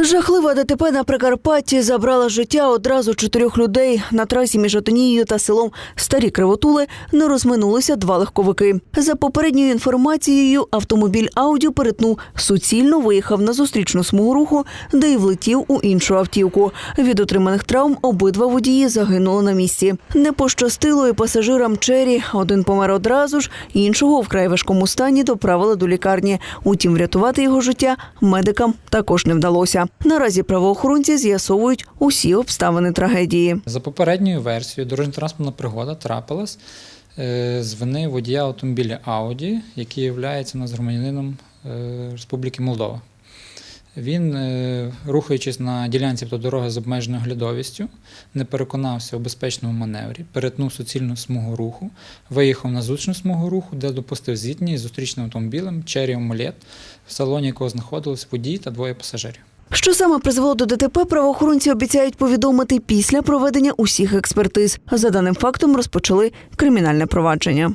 Жахлива ДТП на Прикарпатті забрала життя одразу чотирьох людей. На трасі між Отонією та селом Старі Кривотули не розминулися два легковики. За попередньою інформацією, автомобіль Ауді перетнув суцільно виїхав на зустрічну смугу руху, де й влетів у іншу автівку. Від отриманих травм обидва водії загинули на місці. Не пощастило і пасажирам Чері. Один помер одразу ж, іншого вкрай важкому стані доправили до лікарні. Утім, врятувати його життя медикам також не вдалося. Наразі правоохоронці з'ясовують усі обставини трагедії. За попередньою версією, дорожньо-транспортна пригода трапилась е, з вини водія автомобіля Audi, який є нас громадянином е, Республіки Молдова. Він, е, рухаючись на ділянці автодороги з обмеженою глядовістю, не переконався у безпечному маневрі, перетнув суцільну смугу руху, виїхав на зустрічну смугу руху, де допустив зіткнення зустрічним автомобілем Cherry Omulet, в салоні якого знаходились водій та двоє пасажирів. Що саме призвело до ДТП, правоохоронці обіцяють повідомити після проведення усіх експертиз. За даним фактом розпочали кримінальне провадження.